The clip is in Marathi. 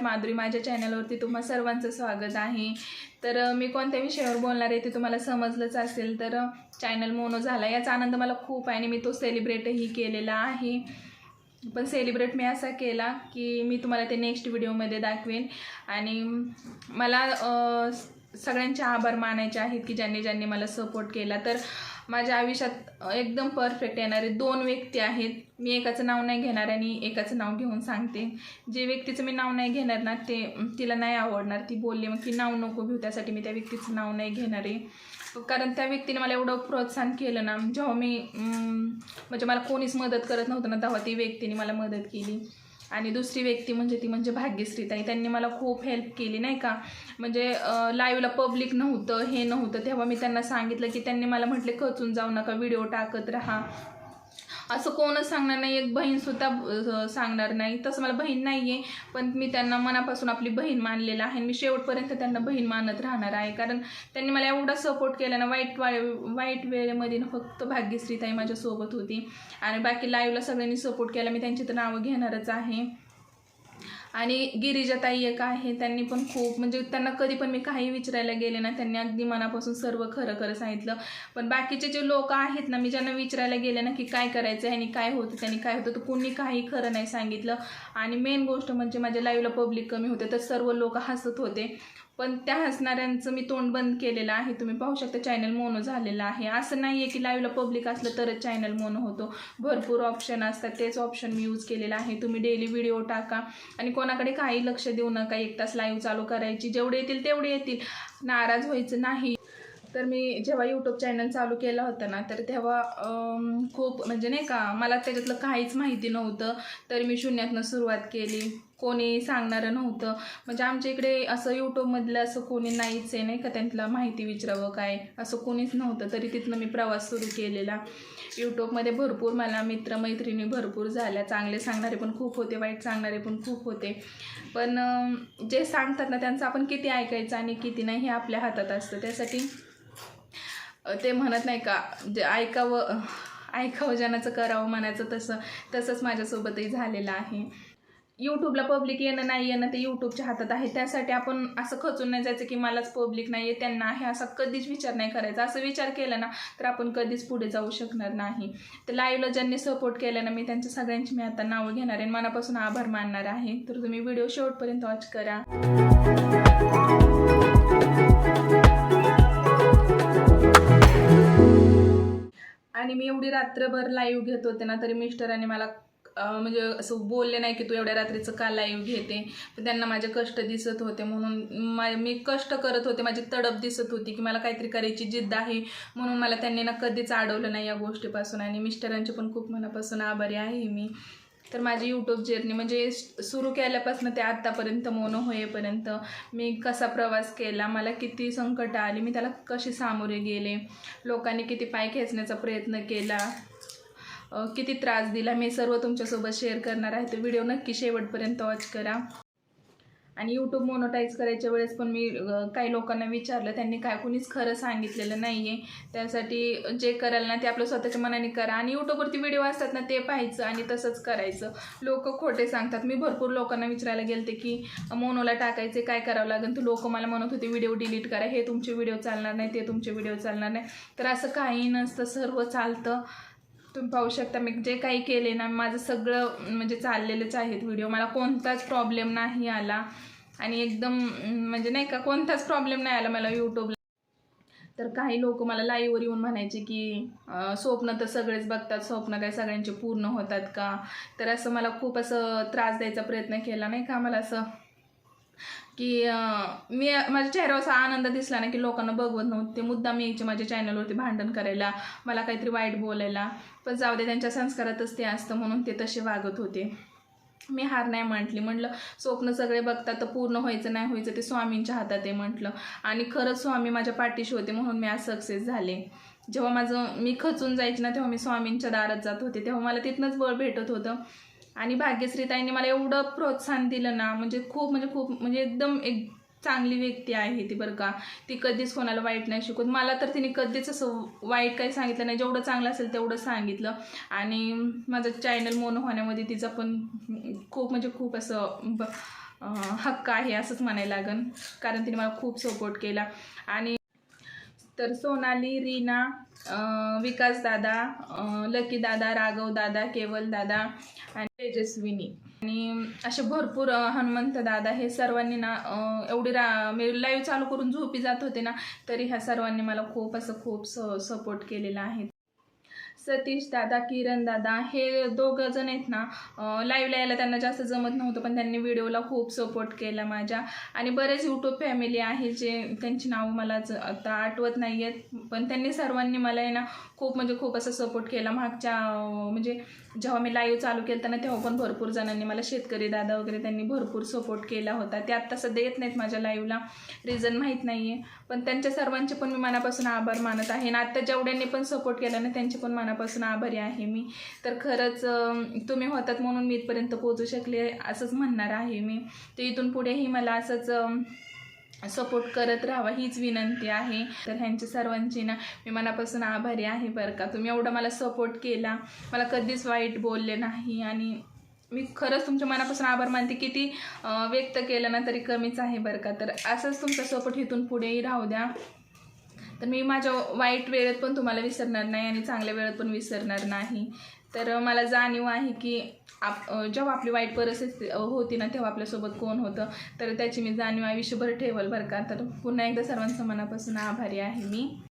मी माधुरी माझ्या चॅनलवरती तुम्हा सर्वांचं स्वागत आहे. तर मी कोणत्या विषयावर बोलणार आहे ते तुम्हाला समजलंच असेल. तर चॅनल मोनो झाला. याचा आनंद मला खूप आहे आणि मी तो सेलिब्रेटही केलेला आहे. पण सेलिब्रेट मी असा केला की मी तुम्हाला ते नेक्स्ट व्हिडिओमध्ये दाखवेन. आणि मला सगळ्यांचे आभार मानायचे आहेत की ज्यांनी ज्यांनी मला सपोर्ट केला. तर माझ्या आयुष्यात एकदम परफेक्ट येणारे दोन व्यक्ती आहेत. मी एकाचं नाव नाही घेणार आणि एकाचं नाव घेऊन सांगते. जे व्यक्तीचं मी नाव नाही घेणार ना ते तिला नाही आवडणार. ती बोलली मग की नाव नको घेऊ त्यासाठी मी त्या व्यक्तीचं नाव नाही घेणार आहे. कारण त्या व्यक्तीने मला एवढं प्रोत्साहन केलं ना जेव्हा मी म्हणजे मला कोणीच मदत करत नव्हतं ना तेव्हा ती व्यक्तीने मला मदत केली. आणि दुसरी व्यक्ती म्हणजे ती म्हणजे भाग्यश्री. ताई त्यांनी मला खूप हेल्प केली नाही का? म्हणजे लाईव्हला पब्लिक नव्हतं हे नव्हतं. तेव्हा मी त्यांना सांगितलं की त्यांनी मला म्हटले खचून जाऊ नका व्हिडिओ टाकत राहा. असं कोणच सांगणार नाही एक बहीणसुद्धा सुद्धा सांगणार नाही. तसं मला बहीण नाही आहे पण मी त्यांना मनापासून आपली बहीण मानलेलं आहे. मी शेवटपर्यंत त्यांना बहीण मानत राहणार आहे. कारण त्यांनी मला एवढा सपोर्ट केला ना वाईट वा वाईट वेळेमध्ये ना फक्त भाग्यश्रीताई माझ्यासोबत होती. आणि बाकी लाईव्हला सगळ्यांनी सपोर्ट केला. मी त्यांची तर नावं घेणारच आहे. आणि गिरिजाताई एक आहे त्यांनी पण खूप म्हणजे त्यांना कधी पण मी काही विचारायला गेले ना त्यांनी अगदी मनापासून सर्व खरं खरं सांगितलं. पण बाकीचे जे लोक आहेत ना मी ज्यांना विचारायला गेले ना की काय करायचं आहे आणि काय होतं त्यांनी काय होतं तर कुणी काही खरं नाही सांगितलं. आणि मेन गोष्ट म्हणजे माझ्या लाईव्हला पब्लिक कमी होते तर सर्व लोक हसत होते. पण त्या हसणाऱ्यांचं मी तोंड बंद केलेलं आहे. तुम्ही पाहू शकता चॅनल मोनो झालेलं आहे. असं नाही आहे की लाईव्हला पब्लिक असलं तरच चॅनल मोनो होतो. भरपूर ऑप्शन असतात. तेच ऑप्शन मी यूज केलेलं आहे. तुम्ही डेली व्हिडिओ टाका. आणि कोणाकडे काही लक्ष देऊ नका. एक तास लाईव्ह चालू करायची. जेवढे येतील तेवढे येतील. नाराज व्हायचं नाही. तर मी जेव्हा यूट्यूब चॅनल चालू केलं होतं ना तर तेव्हा खूप म्हणजे नाही का मला त्याच्यातलं काहीच माहिती नव्हतं. तर मी शून्यातनं सुरुवात केली. कोणी सांगणारं नव्हतं. म्हणजे आमच्या इकडे असं यूट्यूबमधलं असं कोणी नाहीच आहे नाही का? त्यांना माहिती विचारावं काय? असं कोणीच नव्हतं. तरी तिथनं मी प्रवास सुरू केलेला. यूट्यूबमध्ये भरपूर मला मित्रमैत्रिणी भरपूर झाल्या. चांगले सांगणारे पण खूप होते वाईट सांगणारे पण खूप होते. पण जे सांगतात ना त्यांचं आपण किती ऐकायचं आणि किती नाही हे आपल्या हातात असतं. त्यासाठी ते म्हणत नाही का जे ऐकावं ऐकावं ज्यानाचं करावं म्हणायचं तसं तसंच माझ्यासोबतही झालेलं आहे. यूट्यूबला पब्लिक येणं नाही येणं ते यूट्यूबच्या हातात आहे. त्यासाठी आपण असं खचून नाही जायचं की मलाच पब्लिक नाही आहे त्यांना आहे असा कधीच विचार नाही करायचा. असं विचार केला ना तर आपण कधीच पुढे जाऊ शकणार नाही. तर लाईव्हला ज्यांनी सपोर्ट केला ना मी त्यांच्या सगळ्यांची मी आता नावं घेणार आहे आणि मनापासून आभार मानणार आहे. तर तुम्ही व्हिडिओ शेवटपर्यंत वॉच करा. आणि मी एवढी रात्रभर लाईव्ह घेत होते ना तरी मिस्टरांनी मला म्हणजे असं बोलले नाही की तू एवढ्या रात्रीचं का लाईव्ह घेते? तर त्यांना माझे कष्ट दिसत होते म्हणून मा मी कष्ट करत होते. माझी तडप दिसत होती की मला काहीतरी करायची जिद्द आहे म्हणून मला त्यांनी ना कधीच अडवलं नाही या गोष्टीपासून. आणि मिस्टरांचे पण खूप मनापासून आभारी आहे मी. तर माझी यूट्यूब जर्नी म्हणजे सुरू केल्यापासून ते आत्तापर्यंत मोनो होईपर्यंत मी कसा प्रवास केला मला किती संकट आली मी त्याला कशी सामोरे गेले लोकांनी किती पाय खेचण्याचा प्रयत्न केला किती त्रास दिला मी सर्व तुमच्यासोबत शेअर करणार आहे. तर व्हिडिओ नक्की शेवटपर्यंत वॉच करा. आणि यूट्यूब मोनोटाईज करायच्या वेळेस पण मी काही लोकांना विचारलं त्यांनी काय कुणीच खरं सांगितलेलं नाही आहे त्यासाठी जे कराल ना ते आपलं स्वतःच्या मनाने करा. आणि यूट्यूबवरती व्हिडिओ असतात ना ते पाहायचं आणि तसंच करायचं. लोक खोटे सांगतात. मी भरपूर लोकांना विचारायला गेलते की मोनोला टाकायचे काय करावं लागेल? तर लोक मला म्हणत होते व्हिडिओ डिलीट करा. हे तुमचे व्हिडिओ चालणार नाही ते तुमचे व्हिडिओ चालणार नाही. तर असं काही नसतं. सर्व चालतं. तुम्ही पाहू शकता मी जे काही केले ना माझं सगळं म्हणजे चाललेलंच आहेत व्हिडिओ. मला कोणताच प्रॉब्लेम नाही आला. आणि एकदम म्हणजे नाही का कोणताच प्रॉब्लेम नाही आला मला यूट्यूबला तर काही लोक मला लाईव्हवर येऊन म्हणायचे की स्वप्न तर सगळेच बघतात स्वप्न काय सगळ्यांचे पूर्ण होतात का? तर असं मला खूप असं त्रास द्यायचा प्रयत्न केला नाही का? मला असं की मी माझ्या चेहऱ्यावर असा आनंद दिसला ना की लोकांना बघवत नव्हते. मुद्दा मी यायचे माझ्या चॅनलवरती भांडण करायला मला काहीतरी वाईट बोलायला. पण जाऊ दे त्यांच्या संस्कारातच ते असतं म्हणून ते तसे वागत होते. मी हार नाही म्हटली. म्हटलं स्वप्न सगळे बघतात तर पूर्ण व्हायचं नाही व्हायचं ते स्वामींच्या हातात आहे म्हटलं. आणि खरंच स्वामी माझ्या पाठीशी होते म्हणून मी आज सक्सेस झाले. जेव्हा माझं मी खचून जायचे ना तेव्हा मी स्वामींच्या दारात जात होते. तेव्हा मला तिथनंच बळ भेटत होतं. आणि भाग्यश्रीताईंनी मला एवढं प्रोत्साहन दिलं ना म्हणजे खूप म्हणजे खूप म्हणजे एकदम एक चांगली व्यक्ती आहे ती बरं का. ती कधीच कोणाला वाईट नाही शिकवत. मला तर तिने कधीच असं वाईट काही सांगितलं नाही. जेवढं चांगलं असेल तेवढं सांगितलं. आणि माझं चॅनल मोन होण्यामध्ये तिचा पण खूप म्हणजे खूप असं ब हक्क आहे असंच म्हणायला लागन. कारण तिने मला खूप सपोर्ट केला. आणि तर सोनाली रीना विकास दादा लकी दादा राघव दादा केवल दादा आणि तेजस्विनी. आणि असे भरपूर हनुमंत दादा हे सर्वांनी ना एवढी रा मी लाईव्ह चालू करून झोपी जात होते ना तरी ह्या सर्वांनी मला खूप असं खूप स सपोर्ट केलेला आहे. सतीश दादा किरण दादा हे दोघं जण आहेत ना लाईव्हला यायला त्यांना जास्त जमत नव्हतं पण त्यांनी व्हिडिओला खूप सपोर्ट केला माझ्या. आणि बरेच यूट्यूब फॅमिली आहे जे त्यांची नावं मला आता आठवत नाही आहेत पण त्यांनी सर्वांनी मला आहे ना खूप म्हणजे खूप असं सपोर्ट केला. मागच्या म्हणजे जेव्हा मी लाईव्ह चालू केलं ना तेव्हा पण भरपूर जणांनी मला शेतकरी दादा वगैरे त्यांनी भरपूर सपोर्ट केला होता. ते आत्ता सध्या येत नाहीत माझ्या लाईव्हला रिझन माहीत नाही आहे पण त्यांच्या सर्वांचे पण मी मनापासून आभार मानत आहे. आणि आत्ता जेवढ्यांनी पण सपोर्ट केला ना त्यांचे पण मनापासून आभारी आहे मी. तर खरंच तुम्ही होतात म्हणून मी इथपर्यंत पोहोचू शकले असंच म्हणणार आहे मी. तर इथून पुढेही मला असंच सपोर्ट करत राहावा हीच विनंती आहे. तर ह्यांच्या सर्वांची ना मी मनापासून आभारी आहे बरं का. तुम्ही एवढा मला सपोर्ट केला. मला कधीच वाईट बोलले नाही आणि मी खरंच तुमच्या मनापासून आभार मानते. किती व्यक्त केलं ना तरी कमीच आहे बरं का. तर असंच तुमचा सपोर्ट इथून पुढेही राहू द्या. तर मी माझ्या वाईट वेळेत पण तुम्हाला विसरणार नाही आणि चांगल्या वेळेत पण विसरणार नाही. तर मला जाणीव आहे की आप जेव्हा आपली वाईट परिस्थिती होती ना तेव्हा आपल्यासोबत कोण होतं? तर त्याची मी जाणीव आयुष्यभर ठेवल बरं का. तर पुन्हा एकदा सर्वांचं मनापासून आभारी आहे मी.